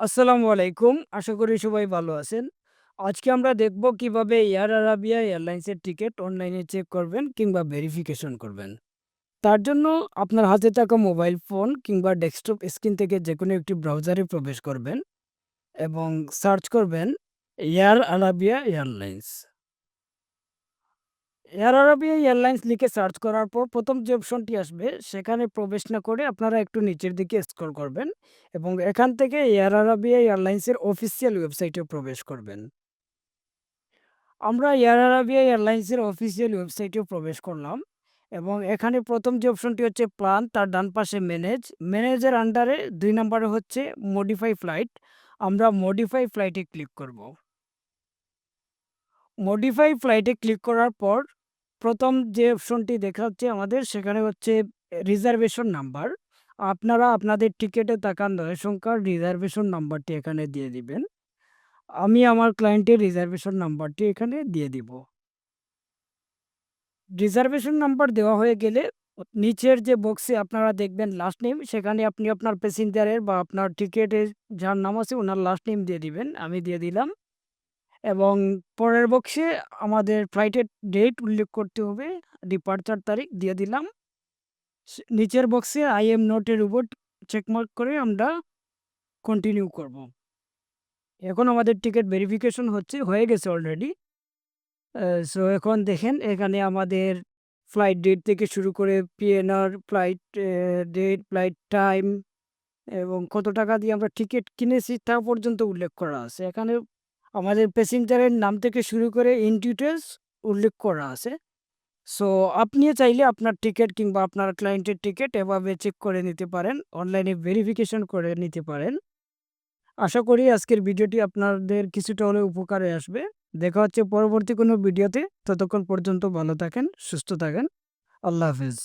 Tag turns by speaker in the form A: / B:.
A: আসসালামু আলাইকুম। আশা করি সবাই ভালো আছেন। আজকে আমরা দেখব কীভাবে এয়ার আরাবিয়া এয়ারলাইন্সের টিকিট অনলাইনে চেক করবেন কিংবা ভেরিফিকেশন করবেন। তার জন্য আপনার হাতে থাকা মোবাইল ফোন কিংবা ডেস্কটপ স্ক্রিন থেকে যে কোনো একটি ব্রাউজারে প্রবেশ করবেন এবং সার্চ করবেন Air Arabia Airlines. Air Arabia Airlines লিখে সার্চ করার পর প্রথম যে অপশনটি আসবে সেখানে প্রবেশ না করে আপনারা একটু নিচের দিকে স্ক্রল করবেন এবং এখান থেকে এয়ার আরাবিয়া এয়ারলাইন্সের অফিসিয়াল ওয়েবসাইটে প্রবেশ করবেন। আমরা এয়ার আরাবিয়া এয়ারলাইন্সের অফিসিয়াল ওয়েবসাইটেও প্রবেশ করলাম এবং এখানে প্রথম যে অপশনটি হচ্ছে প্ল্যান তার ডান পাশে ম্যানেজ, ম্যানেজের আন্ডারে দুই নাম্বারে হচ্ছে মডিফাই ফ্লাইট। আমরা মডিফাই ফ্লাইটে ক্লিক করব। মডিফাই ফ্লাইটে ক্লিক করার পর ১ম যে অপশনটি দেখাচ্ছে আমাদের, সেখানে হচ্ছে রিজার্ভেশন নাম্বার। আপনারা আপনাদের টিকেটে থাকা ৯ সংখ্যার রিজার্ভেশন নাম্বারটি এখানে দিয়ে দিবেন। আমি আমার ক্লায়েন্টের রিজার্ভেশন নাম্বারটি এখানে দিয়ে দিব। রিজার্ভেশন নাম্বার দেওয়া হয়ে গেলে নিচের যে বক্সে আপনারা দেখবেন লাস্ট নেম সেখানে আপনি আপনার প্যাসেঞ্জারের বা আপনার টিকেটের যার নাম আছে, ওনার লাস্ট নেম দিয়ে দিবেন। আমি দিয়ে দিলাম। এবং পরের বক্সে আমাদের ফ্লাইটের ডেট উল্লেখ করতে হবে। ডিপার্চার তারিখ দিয়ে দিলাম। নিচের বক্সে আই এম নট এর উপর চেকমার্ক করে আমরা কন্টিনিউ করব। এখন আমাদের টিকিট ভেরিফিকেশন হচ্ছে, হয়ে গেছে অলরেডি। সো এখন দেখেন এখানে আমাদের ফ্লাইট ডেট থেকে শুরু করে PNR, flight date, flight time এবং কত টাকা দিয়ে আমরা টিকিট কিনেছি তা পর্যন্ত উল্লেখ করা আছে। এখানে আমাদের প্যাসেঞ্জারের নাম থেকে শুরু করে ইন ডিটেইলস উল্লেখ করা আছে। সো আপনিও চাইলে আপনার টিকেট কিংবা আপনার ক্লায়েন্টের টিকেট এভাবে চেক করে নিতে পারেন। অনলাইনে ভেরিফিকেশন করে নিতে পারেন। আশা করি আজকের ভিডিওটি আপনাদের কিছুটা হলেও উপকারে আসবে। দেখা হচ্ছে পরবর্তী কোনো ভিডিওতে। ততক্ষণ পর্যন্ত ভালো থাকেন, সুস্থ থাকেন। আল্লাহ হাফেজ।